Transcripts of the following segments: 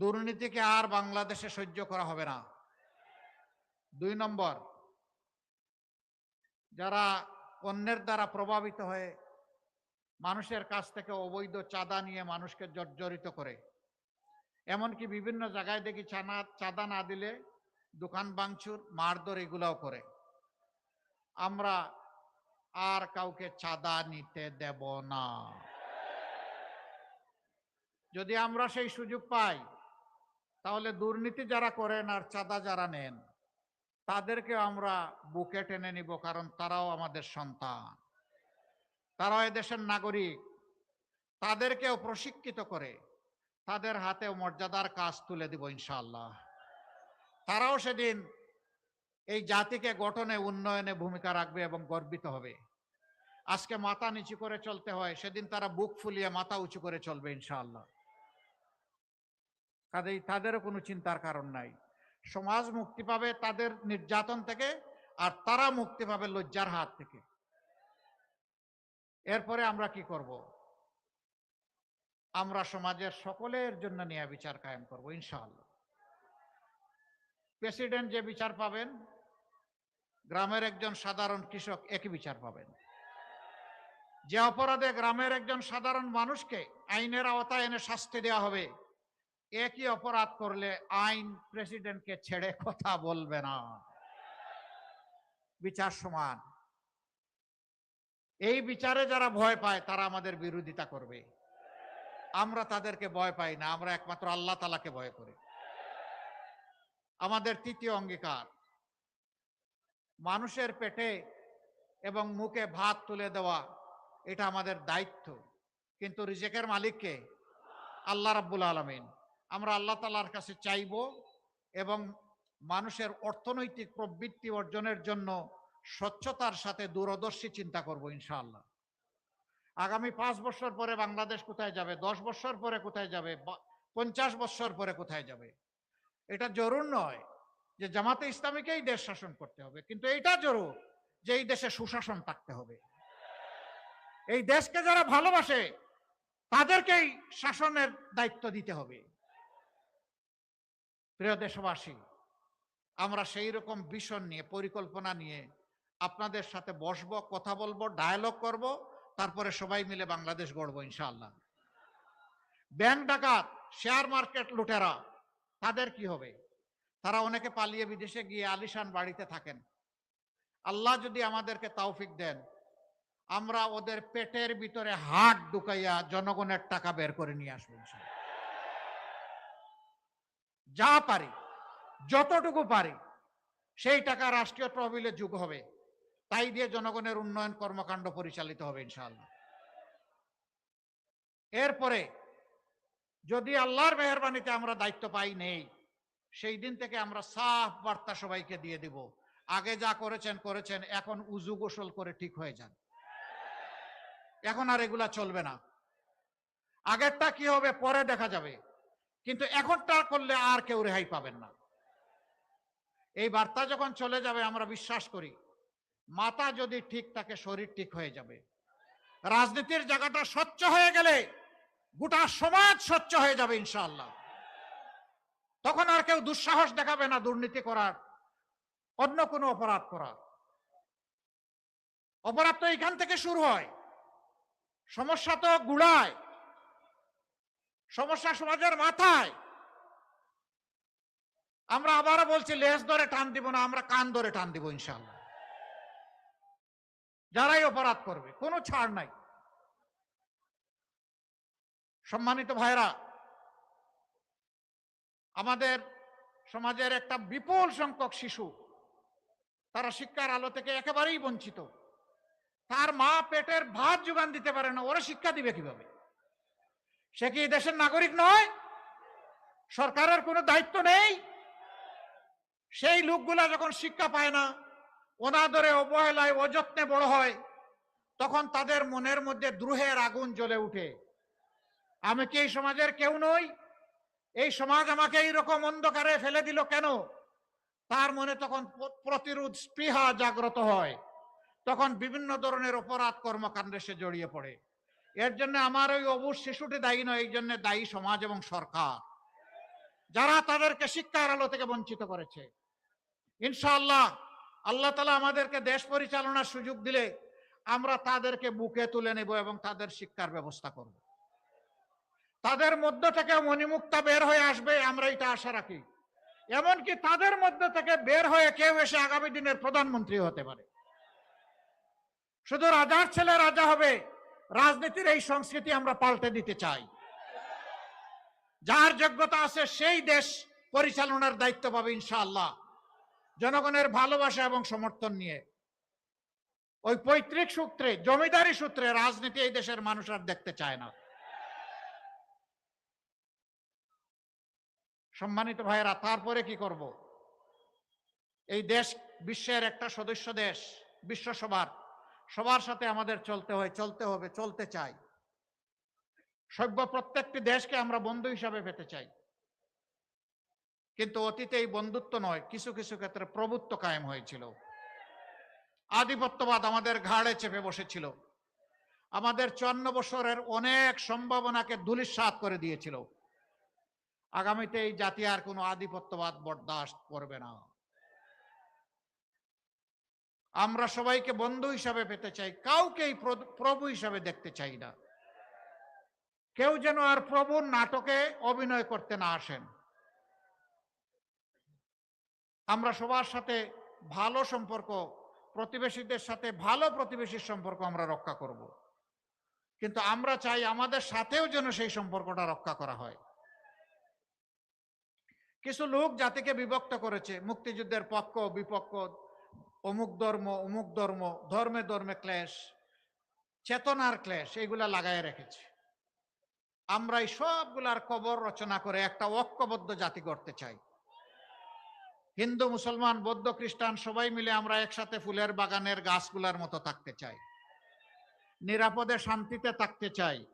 দুর্নীতিকে আর বাংলাদেশে সহ্য করা হবে না। দুই নম্বর, যারা অন্যের দ্বারা প্রভাবিত হয়ে মানুষের কাছ থেকে অবৈধ চাঁদা নিয়ে মানুষকে জর্জরিত করে, এমনকি বিভিন্ন জায়গায় দেখি চানা, চাঁদা না দিলে দোকান ভাঙচুর, মারধর এগুলাও করে। আমরা আর কাউকে চাঁদা নিতে দেব না। যদি আমরা সেই সুযোগ পাই তাহলে দুর্নীতি যারা করেন আর চাঁদা যারা নেন তাদেরকে আমরা বুকে টেনে নিব কারণ তারাও আমাদের সন্তান। তারাও দেশের নাগরিক। তাদেরকেও প্রশিক্ষিত করে তাদের হাতেও মর্যাদার কাজ তুলে দিব ইনশাল্লাহ তারাও সেদিন এই জাতিকে গঠনে, উন্নয়নে ভূমিকা রাখবে এবং গর্বিত হবে। আজকে মাথা নিচু করে চলতে হয়, সেদিন তারা বুক ফুলিয়ে মাথা উঁচু করে চলবে ইনশাআল্লাহ। কাজেই তাদেরও কোনো চিন্তার কারণ নাই। সমাজ মুক্তি পাবে তাদের নির্যাতন থেকে আর তারা মুক্তি পাবে লজ্জার হাত থেকে। এরপরে আমরা কি করব? আমরা সমাজের সকলের জন্য ন্যায় বিচার কায়েম করব, ইনশাআল্লাহ। প্রেসিডেন্ট যে বিচার পাবেন, গ্রামের একজন সাধারণ কৃষক একই বিচার পাবেন। যে অপরাধে গ্রামের একজন সাধারণ মানুষকে আইনের আওতায় এনে শাস্তি দেওয়া হবে একই অপরাধ করলে আইন প্রেসিডেন্টকে ছেড়ে কথা বলবে না। বিচার সমান। এই বিচারে যারা ভয় পায়, তারা আমাদের বিরোধিতা করবে। আমরা তাদেরকে ভয় পাই না, আমরা একমাত্র আল্লাহ তালাকে ভয় করি। আমাদের তৃতীয় অঙ্গীকার, মানুষের পেটে এবং মুখে ভাত তুলে দেওয়া, এটা আমাদের দায়িত্ব। কিন্তু রিজেকের মালিককে? আল্লাহ রাব্বুল আলমিন। আমরা আল্লাহ তালার কাছে চাইব এবং মানুষের অর্থনৈতিক প্রবৃত্তি অর্জনের জন্য স্বচ্ছতার সাথে দূরদর্শী চিন্তা করব, ইনশাআল্লাহ। আগামী পাঁচ বছর পরে বাংলাদেশ কোথায় যাবে? দশ বছর পরে কোথায় যাবে? পঞ্চাশ বছর পরে কোথায় যাবে? এটা জরুর নয় যে জামাতে ইসলামীকেই দেশ শাসন করতে হবে, কিন্তু এটা জরুর যে এই দেশে সুশাসন থাকতে হবে। এই দেশকে যারা ভালোবাসে, তাদেরকেই শাসনের দায়িত্ব দিতে হবে। প্রিয় দেশবাসী, আমরা সেই রকম ভিশন নিয়ে, পরিকল্পনা নিয়ে আপনাদের সাথে বসবো, কথা বলব ডায়ালগ করব, তারপরে সবাই মিলে বাংলাদেশ গড়বো, ইনশাআল্লাহ। ব্যাংক ডাকাত শেয়ার মার্কেট লুটেরা, তাদের কি হবে? তারা অনেকে পালিয়ে বিদেশে গিয়ে আলিশান বাড়িতে থাকেন। আল্লাহ যদি আমাদেরকে তৌফিক দেন, আমরা ওদের পেটের ভিতরে হাট ঢুকাইয়া জনগণের টাকা বের করে নিয়ে আসব, ইনশাআল্লাহ। যা পারে, যতটুকু পারে, সেই টাকা রাষ্ট্রীয় তহবিলে যুগ হবে। তাই দিয়ে জনগণের উন্নয়ন কর্মকাণ্ড পরিচালিত হবে ইনশাআল্লাহ। এরপরে, যদি আল্লাহর মেহরবানিতে আমরা দায়িত্ব পাই, নেই, সেই দিন থেকে আমরা সাফ বার্তা সবাইকে দিয়ে দিব। আগে যা করেছেন করেছেন, এখন উজু গোসল করে ঠিক হয়ে যান। এখন আর এগুলা চলবে না। আগেরটা কি হবে, পরে দেখা যাবে। কিন্তু এখনটা করলে আর কেউ রেহাই পাবেন না। এই বার্তা যখন চলে যাবে, আমরা বিশ্বাস করি, মাথা যদি ঠিক থাকে, শরীর ঠিক হয়ে যাবে। রাজনীতির জায়গাটা স্বচ্ছ হয়ে গেলে গোটা সমাজ স্বচ্ছ হয়ে যাবে, ইনশাআল্লাহ। তখন আর কেউ দুঃসাহস দেখাবে না দুর্নীতি করার, অন্য কোনো অপরাধ করার। অপরাধ তো এখান থেকে শুরু হয়। সমস্যা তো গুড়ায়। সমস্যা সমাজের মাথায়। আমরা আবারও বলছি, লেজ ধরে টান দিব না, আমরা কান ধরে টান দিব ইনশাল্লাহ যারাই অপরাধ করবে, কোনো ছাড় নাই। সম্মানিত ভাইরা আমাদের সমাজের একটা বিপুল সংখ্যক শিশু, তারা শিক্ষার আলো থেকে একেবারেই বঞ্চিত। তার মা পেটের ভাত যোগান দিতে পারে না, ওরা শিক্ষা দিবে কীভাবে? সে কি দেশের নাগরিক নয়? সরকারের কোনো দায়িত্ব নেই? সেই লোকগুলা যখন শিক্ষা পায় না, অনাদরে, অবহেলায়, অযত্নে বড় হয়, তখন তাদের মনের মধ্যে দ্রোহের আগুন জ্বলে উঠে। আমি কি এই সমাজের কেউ নই? এই সমাজ আমাকে এইরকম অন্ধকারে ফেলে দিল কেন? তার মনে তখন প্রতিরোধ, স্পৃহা জাগ্রত হয়। তখন বিভিন্ন ধরনের অপরাধ কর্মকাণ্ডে সে জড়িয়ে পড়ে। এর জন্য আমার ওই অবুজ শিশুটি দায়ী নয়, এই জন্য দায়ী সমাজ এবং সরকার। যারা তাদেরকে শিক্ষার আলো থেকে বঞ্চিত করেছে। ইনশাআল্লাহ আল্লাহ তালা আমাদেরকে দেশ পরিচালনার সুযোগ দিলে আমরা তাদেরকে বুকে তুলে নেব এবং তাদের শিক্ষার ব্যবস্থা করব। তাদের মধ্য থেকে মণিমুক্তা বের হয়ে আসবে, আমরা এটা আশা রাখি। এমনকি তাদের মধ্য থেকে বের হয়ে কেউ এসে আগামী দিনের প্রধানমন্ত্রী হতে পারে। শুধু রাজার ছেলে রাজা হবে রাজনীতির এই সংস্কৃতি আমরা পাল্টে দিতে চাই। যার যোগ্যতা আছে সেই দেশ পরিচালনার দায়িত্ব পাবে ইনশাআল্লাহ। জনগণের ভালোবাসা এবং সমর্থন নিয়ে। ওই পৈতৃক সূত্রে, জমিদারি সূত্রে রাজনীতি এই দেশের মানুষ আর দেখতে চায় না। সম্মানিত ভাইয়েরা, তারপরে কি করব? এই দেশ বিশ্বের একটা সদস্য দেশ, বিশ্বসভার। সবার সাথে আমাদের চলতে হয়, চলতে হবে, চলতে চাই। সভ্য প্রত্যেকটি দেশকে আমরা বন্ধু হিসাবে পেতে চাই। কিন্তু অতীতে এই বন্ধুত্ব নয়, কিছু কিছু ক্ষেত্রে প্রভুত্ব কায়েম হয়েছিল। আধিপত্যবাদ আমাদের ঘাড়ে চেপে বসেছিল। আমাদের চুয়ান্ন বছরের অনেক সম্ভাবনাকে ধুলিস্বাত করে দিয়েছিল। আগামীতে এই জাতি আর কোনো আধিপত্যবাদ বরদাস্ত করবে না। আমরা সবাইকে বন্ধু হিসাবে পেতে চাই, কাউকেই প্র- প্রভু হিসাবে দেখতে চাই না। কেউ যেন আর প্রভুর নাটকে অভিনয় করতে না আসেন। আমরা সবার সাথে ভালো সম্পর্ক, প্রতিবেশীদের সাথে ভালো প্রতিবেশীর সম্পর্ক আমরা রক্ষা করব। কিন্তু আমরা চাই আমাদের সাথেও যেন সেই সম্পর্কটা রক্ষা করা হয়। কিছু লোক জাতিকে বিভক্ত করেছে, মুক্তিযুদ্ধের পক্ষ, বিপক্ষ অমুক ধর্ম অমুক ধর্ম, ধর্মে ধর্মে ক্লেশ, চেতনার ক্লেশ এইগুলা লাগায় রেখেছে। আমরা এই সবগুলার কবর রচনা করে একটা ঐক্যবদ্ধ জাতি করতে চাই। হিন্দু, মুসলমান, বৌদ্ধ, খ্রিস্টান, সবাই মিলে আমরা একসাথে ফুলের বাগানের গাছগুলার মতো থাকতে চাই। নিরাপদে, শান্তিতে থাকতে চাই।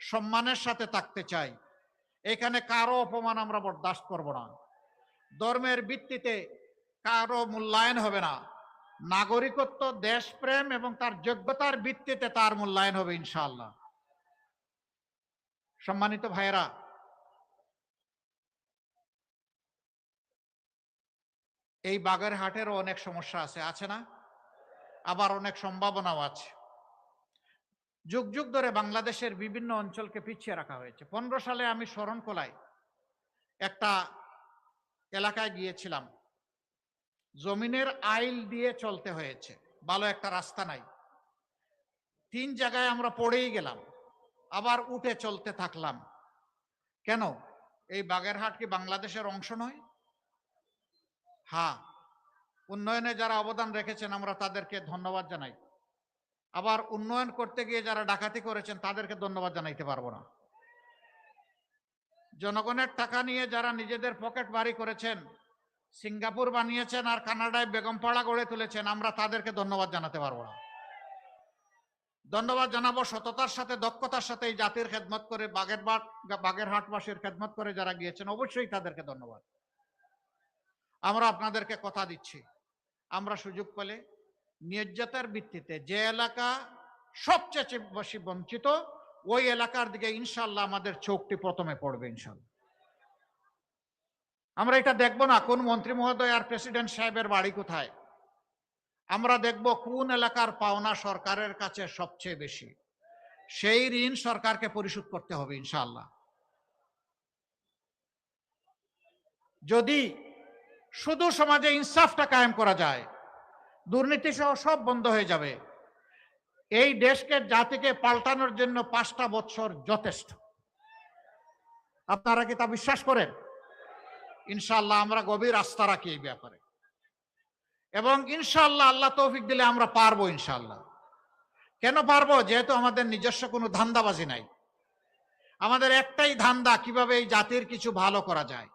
সম্মানের সাথে থাকতে চাই। এখানে কারও অপমান আমরা বরদাস্ত করব না। ধর্মের ভিত্তিতে কারও মূল্যায়ন হবে না। নাগরিকত্ব, দেশপ্রেম এবং তার যোগ্যতার ভিত্তিতে তার মূল্যায়ন হবে ইনশাআল্লাহ। সম্মানিত ভাইয়েরা, এই বাগেরহাটেরও অনেক সমস্যা আছে আছে না? আবার অনেক সম্ভাবনাও আছে। যুগ যুগ ধরে বাংলাদেশের বিভিন্ন অঞ্চলকে পিছিয়ে রাখা হয়েছে। পনেরো সালে আমি শরণকোলায় একটা এলাকায় গিয়েছিলাম। জমিনের আইল দিয়ে চলতে হয়েছে। ভালো একটা রাস্তা নাই। তিন জায়গায় আমরা পড়েই গেলাম, আবার উঠে চলতে থাকলাম। কেন? এই বাগেরহাট কি বাংলাদেশের অংশ নয়? হ্যাঁ উন্নয়নে যারা অবদান রেখেছেন, আমরা তাদেরকে ধন্যবাদ জানাই। আবার উন্নয়ন করতে গিয়ে যারা ডাকাতি করেছেন, তাদেরকে ধন্যবাদ জানাইতে পারব না। জনগণের টাকা নিয়ে যারা নিজেদের পকেট বাড়ি করেছেন সিঙ্গাপুর বানিয়েছেন আর কানাডায় বেগমপাড়া গড়ে তুলেছেন, আমরা তাদেরকে ধন্যবাদ জানাতে পারব না। ধন্যবাদ জানাব সততার সাথে, দক্ষতার সাথে এই জাতির খেদমত করে বাগেরবাট বাগেরহাটবাসীর খেদমত করে যারা গিয়েছেন, অবশ্যই তাদেরকে ধন্যবাদ। আমরা আপনাদেরকে কথা দিচ্ছি। আমরা সুযোগ পেলে ন্যায্যতার ভিত্তিতে যে এলাকা সবচেয়ে বেশি বঞ্চিত, ওই এলাকার দিকে ইনশাল্লাহ আমাদের চোখটি প্রথমে পড়বে ইনশাল্লাহ। আমরা এটা দেখব না, কোন মন্ত্রী মহোদয় আর প্রেসিডেন্ট সাহেবের বাড়ি কোথায়। আমরা দেখব কোন এলাকার পাওনা সরকারের কাছে সবচেয়ে বেশি। সেই ঋণ সরকারকে পরিশোধ করতে হবে, ইনশাআল্লাহ। যদি শুধু সমাজে ইনসাফটা কায়েম করা যায় দুর্নীতি সহ সব বন্ধ হয়ে যাবে। এই দেশকে, জাতিকে পাল্টানোর জন্য পাঁচটা বছর যথেষ্ট। আপনারা কি তা বিশ্বাস করেন? ইনশাআল্লাহ আমরা গভীর আস্থা রাখি এই ব্যাপারে। এবং ইনশাল্লাহ আল্লাহ তৌফিক দিলে আমরা পারব ইনশাল্লাহ কেন পারব? যেহেতু আমাদের নিজস্ব কোনো ধান্দাবাজি নাই। আমাদের একটাই ধান্দা, কীভাবে এই জাতির কিছু ভালো করা যায়।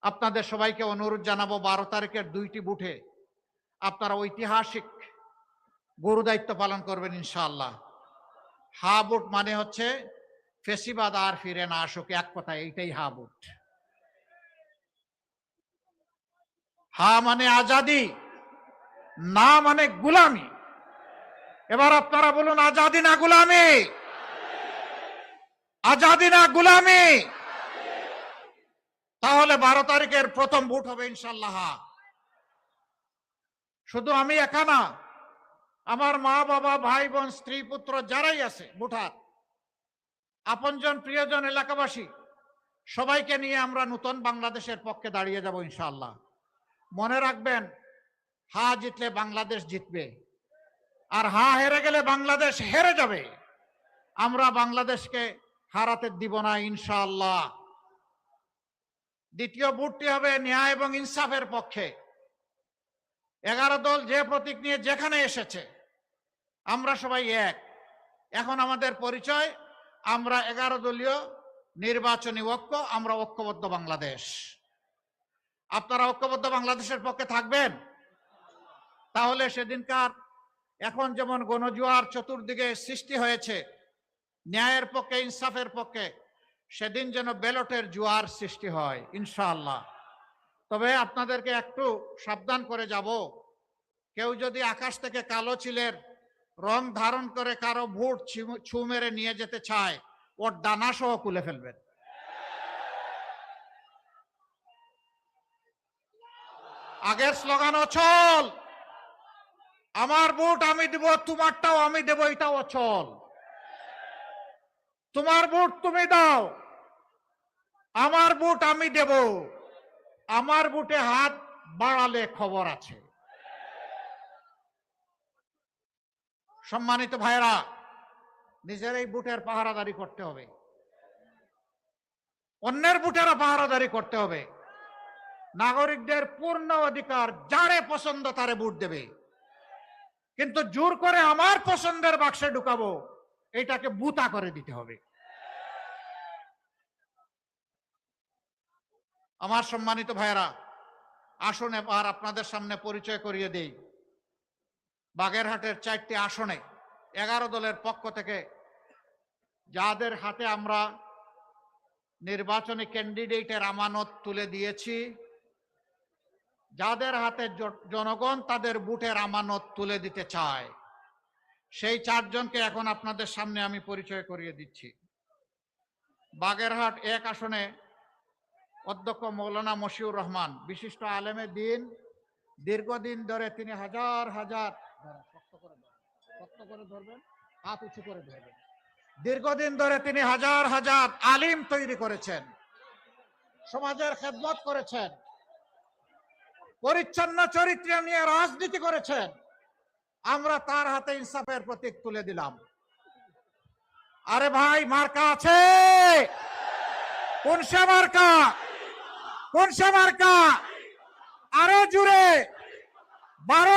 আপনাদের সবাইকে অনুরোধ জানাব, বারো তারিখের দুইটি বুথে আপনারা ঐতিহাসিক গুরু দায়িত্ব পালন করবেন ইনশাআল্লাহ। হা বুট মানে হচ্ছে ফেসিবাদ আর ফিরে না আসুক, এক কথায় এইটাই হা বুট হা মানে আজাদি, না মানে গুলামি। এবার আপনারা বলুন, আজাদি না গুলামি? আজাদি না গুলামি? তাহলে বারো তারিখের প্রথম ভোট হবে ইনশাল্লাহ। শুধু আমি একা না, আমার মা বাবা ভাই বোন স্ত্রী পুত্র যারাই আছে, ভোটার আপনজন, প্রিয়জন, এলাকাবাসী, সবাইকে নিয়ে আমরা নতুন বাংলাদেশের পক্ষে দাঁড়িয়ে যাব ইনশাআল্লাহ। মনে রাখবেন, হা জিতলে বাংলাদেশ জিতবে, আর হা হেরে গেলে বাংলাদেশ হেরে যাবে। আমরা বাংলাদেশকে হারাতে দিব না ইনশাআল্লাহ। দ্বিতীয় বুটটি হবে ন্যায় এবং ইনসাফের পক্ষে। এগারো দল যে প্রতীক নিয়ে যেখানে এসেছে, আমরা সবাই এক। এখন আমাদের পরিচয় আমরা এগারো দলীয় নির্বাচনী ঐক্য, আমরা ঐক্যবদ্ধ বাংলাদেশ। আপনারা ঐক্যবদ্ধ বাংলাদেশের পক্ষে থাকবেন? তাহলে সেদিনকার এখন যেমন গণজুয়ার চতুর্দিকে সৃষ্টি হয়েছে, ন্যায়ের পক্ষে, ইনসাফের পক্ষে, সেদিন যেন ব্যালটের জুয়ার সৃষ্টি হয়, ইনশাআল্লাহ। তবে আপনাদেরকে একটু সাবধান করে যাব। কেউ যদি আকাশ থেকে কালো চিলের রং ধারণ করে কারও ভোট ছু মেরে নিয়ে যেতে চায়, ওর ডানা সহ খুলে ফেলবেন। আগের স্লোগান অচল। আমার ভোট আমি দেব, তোমারটাও আমি দেব, এটাও অচল। তোমার ভোট তুমি দাও, আমার ভোট আমি দেব। আমার বুটে হাত বাড়ালে খবর আছে। সম্মানিত ভাইরা নিজের এই বুটের পাহারাদারি করতে হবে। অন্যের বুটেরও পাহারাদারি করতে হবে। নাগরিকদের পূর্ণ অধিকার যারে পছন্দ তারে ভোট দেবে। কিন্তু জোর করে আমার পছন্দের বাক্সে ঢুকাবো, এটাকে বুতা করে দিতে হবে। আমার সম্মানিত ভাইয়েরা, আসুন এবার আপনাদের সামনে পরিচয় করিয়ে দেই। বাগেরহাটের চারটি আসনে এগারো দলের পক্ষ থেকে যাদের হাতে আমরা নির্বাচনী ক্যান্ডিডেটের আমানত তুলে দিয়েছি, যাদের হাতে জনগণ তাদের বুটের আমানত তুলে দিতে চায়, সেই চারজনকে এখন আপনাদের সামনে আমি পরিচয় করিয়ে দিচ্ছি। বাগেরহাট এক আসনে অধ্যক্ষ মৌলানা মশিউর রহমান, বিশিষ্ট আলেমে দিন, দীর্ঘদিন ধরে তিনি হাজার হাজার দীর্ঘদিন ধরে তিনি হাজার হাজার আলিম তৈরি করেছেন, সমাজের খেদমত করেছেন, পরিচ্ছন্ন চরিত্র নিয়ে রাজনীতি করেছেন। আমরা তার হাতে ইনসাফের প্রতীক তুলে দিলাম। আরে ভাই, মার্কা আছে? কোন সে মার্কা? কোন সে মার্কা? আরও জুড়ে। বারো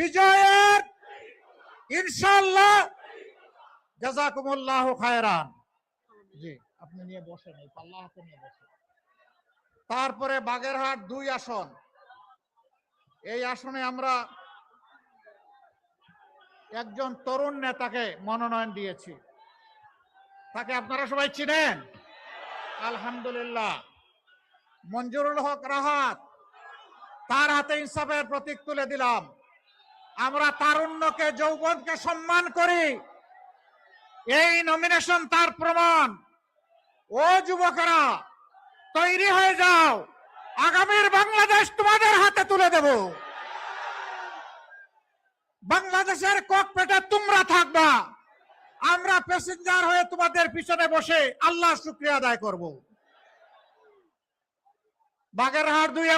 বিজয়ের ইনশাল্লাহ জাজাকুমুল্লাহ খায়রান। জি আপনি নিয়ে বসেন এই নিয়ে বসেন। তারপরে বাগেরহাট দুই আসন। এই আসনে আমরা একজন তরুণ নেতাকে মনোনয়ন দিয়েছি। তাকে আপনারা সবাই চিনেন? আলহামদুলিল্লাহ। মঞ্জুরুল হক রাহাত তার হাতে ইনসাফের প্রতীক তুলে দিলাম। আমরা তারুণ্যকে, যৌবনকে সম্মান করি। এই নমিনেশন তার প্রমাণ। ও যুবকরা, তৈরি হয়ে যাও। আগামীর বাংলাদেশ তোমাদের হাতে তুলে দেব। বাংলাদেশের ককপেটে তোমরা থাকবা। আমরা প্যাসেঞ্জার হয়ে তোমাদের পিছনে বসে আল্লাহ শুক্রিয়া আদায় করব। বাগেরহাট দুই